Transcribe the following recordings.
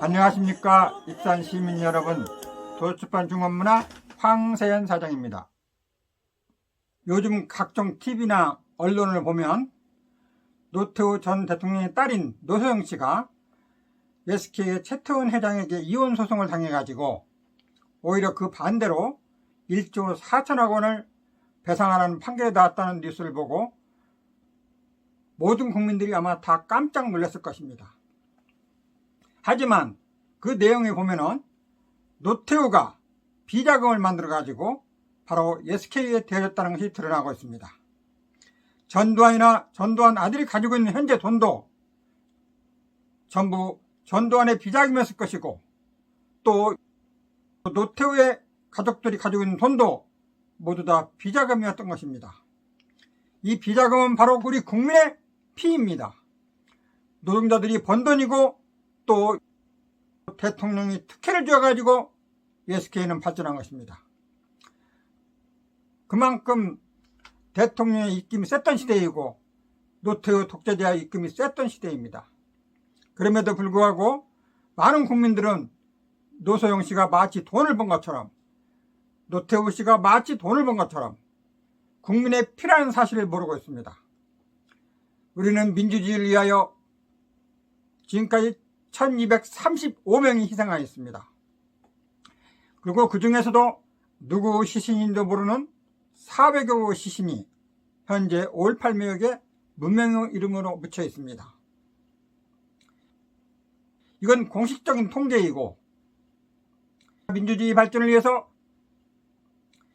안녕하십니까 익산 시민 여러분. 도출판 중원문화 황세현 사장입니다. 요즘 각종 TV나 언론을 보면 노태우 전 대통령의 딸인 노소영 씨가 SK의 최태원 회장에게 이혼 소송을 당해가지고 오히려 그 반대로 1조 4천억 원을 배상하라는 판결이 나왔다는 뉴스를 보고 모든 국민들이 아마 다 깜짝 놀랐을 것입니다. 하지만 그 내용에 보면은 노태우가 비자금을 만들어 가지고 바로 SK에 대줬다는 것이 드러나고 있습니다. 전두환이나 전두환 아들이 가지고 있는 현재 돈도 전부 전두환의 비자금이었을 것이고 또 노태우의 가족들이 가지고 있는 돈도 모두 다 비자금이었던 것입니다. 이 비자금은 바로 우리 국민의 피입니다. 노동자들이 번 돈이고 또 대통령이 특혜를 줘가지고 SK는 발전한 것입니다. 그만큼 대통령의 입김이 셌던 시대이고 노태우 독재자의 입김이 셌던 시대입니다. 그럼에도 불구하고 많은 국민들은 노소영 씨가 마치 돈을 번 것처럼 노태우 씨가 마치 돈을 번 것처럼 국민의 피라는 사실을 모르고 있습니다. 우리는 민주주의를 위하여 지금까지 1235명이 희생하였습니다. 그리고 그 중에서도 누구 시신인도 모르는 400여 시신이 현재 5.18매역에 문명 이름으로 묻혀 있습니다. 이건 공식적인 통계이고 민주주의 발전을 위해서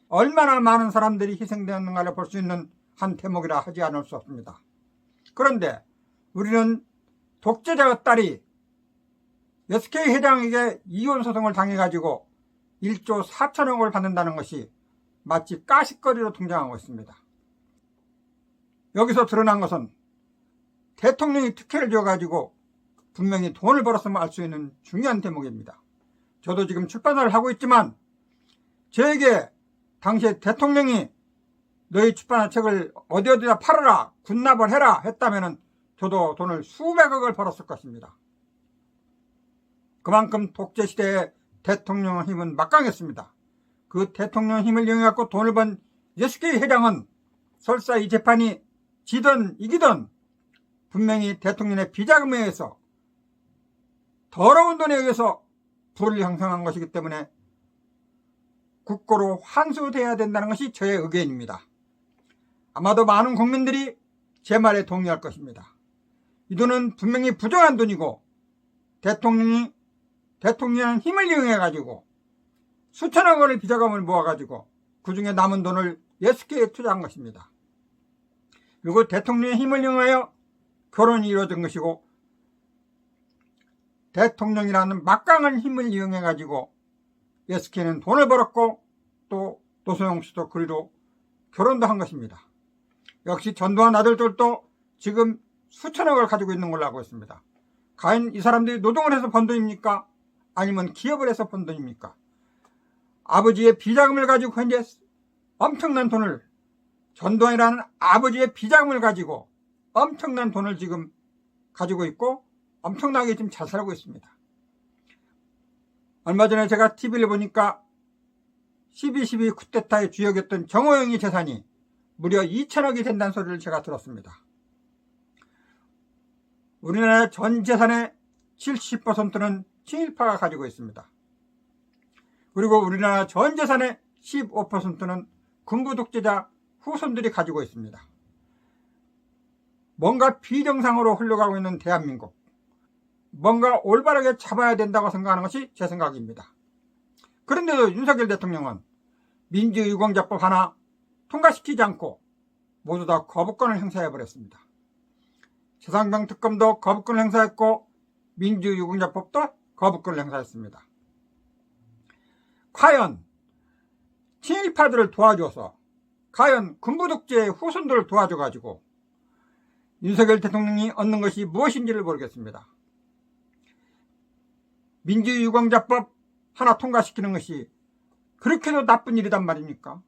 얼마나 많은 사람들이 희생되었는가를 볼 수 있는 한 대목이라 하지 않을 수 없습니다. 그런데 우리는 독재자의 딸이 SK 회장에게 이혼 소송을 당해가지고 1조 4천억 을 받는다는 것이 마치 가식거리로 등장하고 있습니다. 여기서 드러난 것은 대통령이 특혜를 줘가지고 분명히 돈을 벌었으면 알 수 있는 중요한 대목입니다. 저도 지금 출판사를 하고 있지만 저에게 당시에 대통령이 너희 출판한 책을 어디 어디다 팔아라 군납을 해라 했다면 저도 돈을 수백억을 벌었을 것입니다. 그만큼 독재 시대의 대통령 힘은 막강했습니다. 그 대통령 힘을 이용해갖고 돈을 번 SK 회장은 설사 이 재판이 지든 이기든 분명히 대통령의 비자금에 의해서 더러운 돈에 의해서 부를 형성한 것이기 때문에 국고로 환수돼야 된다는 것이 저의 의견입니다. 아마도 많은 국민들이 제 말에 동의할 것입니다. 이 돈은 분명히 부정한 돈이고 대통령이 대통령의 힘을 이용해 가지고 수천억 원의 비자금을 모아 가지고 그 중에 남은 돈을 SK에 투자한 것입니다. 그리고 대통령의 힘을 이용하여 결혼이 이루어진 것이고 대통령이라는 막강한 힘을 이용해 가지고 SK는 돈을 벌었고 또 노소영 씨도 그리로 결혼도 한 것입니다. 역시 전두환 아들들도 지금 수천억을 가지고 있는 걸로 알고 있습니다. 과연 이 사람들이 노동을 해서 번 돈입니까? 아니면 기업을 해서 번 돈입니까? 아버지의 비자금을 가지고 현재 엄청난 돈을 전두환이라는 아버지의 비자금을 가지고 엄청난 돈을 지금 가지고 있고 엄청나게 지금 잘 살고 있습니다. 얼마 전에 제가 TV를 보니까 12.12 쿠데타의 주역이었던 정호영이 재산이 무려 2천억이 된다는 소리를 제가 들었습니다. 우리나라 전 재산의 70%는 친일파가 가지고 있습니다. 그리고 우리나라 전 재산의 15%는 군부 독재자 후손들이 가지고 있습니다. 뭔가 비정상으로 흘러가고 있는 대한민국. 뭔가 올바르게 잡아야 된다고 생각하는 것이 제 생각입니다. 그런데도 윤석열 대통령은 민주유공자법 하나 통과시키지 않고 모두 다 거부권을 행사해버렸습니다. 최상병 특검도 거부권을 행사했고 민주유공자법도 거부권을 행사했습니다. 과연 친일파들을 도와줘서 과연 군부독재의 후손들을 도와줘가지고 윤석열 대통령이 얻는 것이 무엇인지를 모르겠습니다. 민주유공자법 하나 통과시키는 것이 그렇게도 나쁜 일이단 말입니까?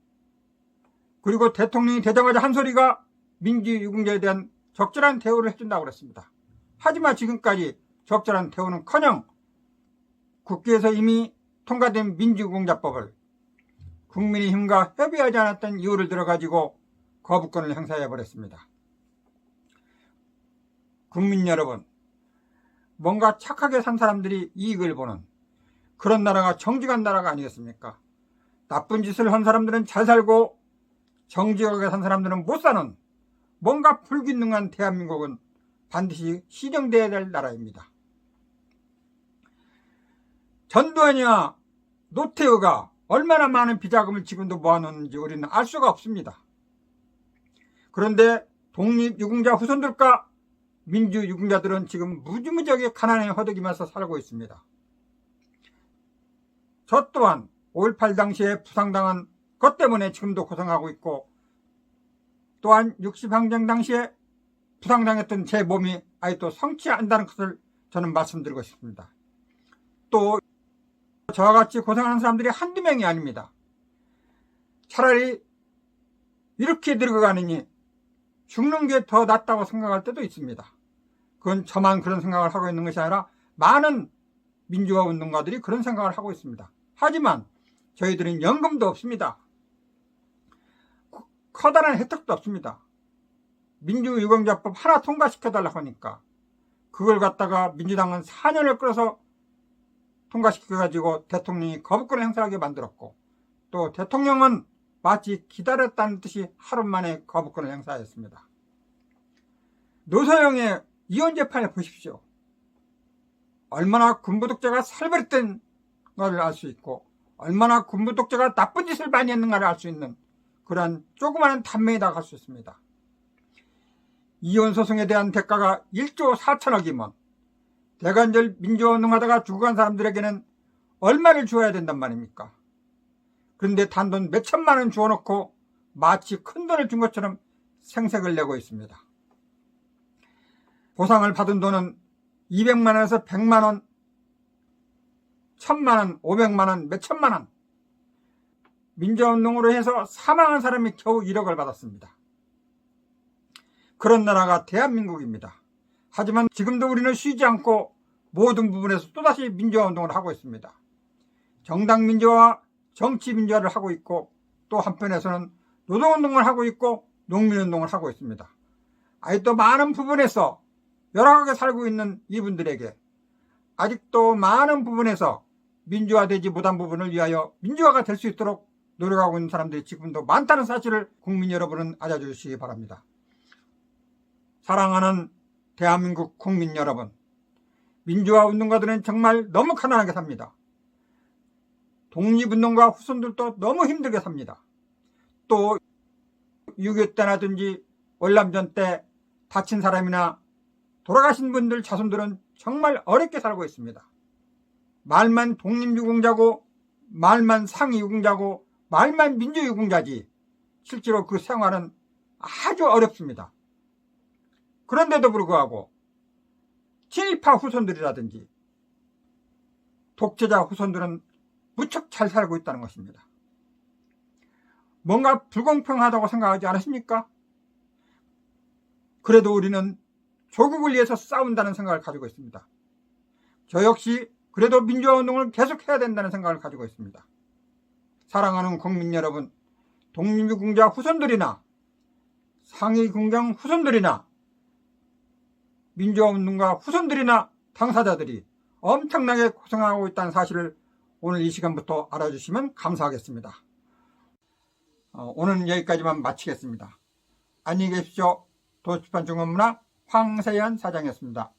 그리고 대통령이 되자마자 한 소리가 민주 유공자에 대한 적절한 대우를 해준다고 그랬습니다. 하지만 지금까지 적절한 대우는커녕 국회에서 이미 통과된 민주공작법을 국민의힘과 협의하지 않았던 이유를 들어가지고 거부권을 행사해 버렸습니다. 국민 여러분, 뭔가 착하게 산 사람들이 이익을 보는 그런 나라가 정직한 나라가 아니겠습니까? 나쁜 짓을 한 사람들은 잘 살고 정직하게 산 사람들은 못 사는 뭔가 불균등한 대한민국은 반드시 시정되어야 될 나라입니다. 전두환이와 노태우가 얼마나 많은 비자금을 지금도 모아놓는지 우리는 알 수가 없습니다. 그런데 독립유공자 후손들과 민주유공자들은 지금 무지무지하게 가난에 허덕이면서 살고 있습니다. 저 또한 5.18 당시에 부상당한 것 때문에 지금도 고생하고 있고 또한 60항쟁 당시에 부상당했던 제 몸이 아직도 성치 않다는 것을 저는 말씀드리고 싶습니다. 또 저와 같이 고생하는 사람들이 한두 명이 아닙니다. 차라리 이렇게 늙어가느니 죽는 게 더 낫다고 생각할 때도 있습니다. 그건 저만 그런 생각을 하고 있는 것이 아니라 많은 민주화 운동가들이 그런 생각을 하고 있습니다. 하지만 저희들은 연금도 없습니다. 커다란 혜택도 없습니다. 민주유공자법 하나 통과시켜달라고 하니까 그걸 갖다가 민주당은 4년을 끌어서 통과시켜가지고 대통령이 거부권을 행사하게 만들었고 또 대통령은 마치 기다렸다는 듯이 하루 만에 거부권을 행사했습니다. 노소영의 이혼 재판을 보십시오. 얼마나 군부독재가 살벌했던 것을 알수 있고 얼마나 군부독재가 나쁜 짓을 많이 했는가를 알 수 있는 그러한 조그마한 단면이다 갈수 있습니다. 이혼 소송에 대한 대가가 1조 4천억이면 대관절 민주화운동하다가 죽어간 사람들에게는 얼마를 주어야 된단 말입니까? 그런데 단돈 몇 천만 원 주어놓고 마치 큰 돈을 준 것처럼 생색을 내고 있습니다. 보상을 받은 돈은 200만 원에서 100만 원, 1000만 원, 500만 원, 몇 천만 원. 민주화운동으로 해서 사망한 사람이 겨우 1억을 받았습니다. 그런 나라가 대한민국입니다. 하지만 지금도 우리는 쉬지 않고 모든 부분에서 또다시 민주화 운동을 하고 있습니다. 정당 민주화, 정치 민주화를 하고 있고 또 한편에서는 노동 운동을 하고 있고 농민 운동을 하고 있습니다. 아직도 많은 부분에서 열악하게 살고 있는 이분들에게 아직도 많은 부분에서 민주화되지 못한 부분을 위하여 민주화가 될 수 있도록 노력하고 있는 사람들이 지금도 많다는 사실을 국민 여러분은 알아주시기 바랍니다. 사랑하는 대한민국 국민 여러분, 민주화 운동가들은 정말 너무 가난하게 삽니다. 독립운동가 후손들도 너무 힘들게 삽니다. 또 6.25 때라든지 월남전 때 다친 사람이나 돌아가신 분들 자손들은 정말 어렵게 살고 있습니다. 말만 독립유공자고 말만 상위유공자고 말만 민주유공자지 실제로 그 생활은 아주 어렵습니다. 그런데도 불구하고 친일파 후손들이라든지 독재자 후손들은 무척 잘 살고 있다는 것입니다. 뭔가 불공평하다고 생각하지 않으십니까? 그래도 우리는 조국을 위해서 싸운다는 생각을 가지고 있습니다. 저 역시 그래도 민주화운동을 계속해야 된다는 생각을 가지고 있습니다. 사랑하는 국민 여러분, 독립유공자 후손들이나 상위공장 후손들이나 민주화 운동가 후손들이나 당사자들이 엄청나게 고생하고 있다는 사실을 오늘 이 시간부터 알아주시면 감사하겠습니다. 어, 오늘은 여기까지만 마치겠습니다. 안녕히 계십시오. 도서출판 중원문화 황세현 사장이었습니다.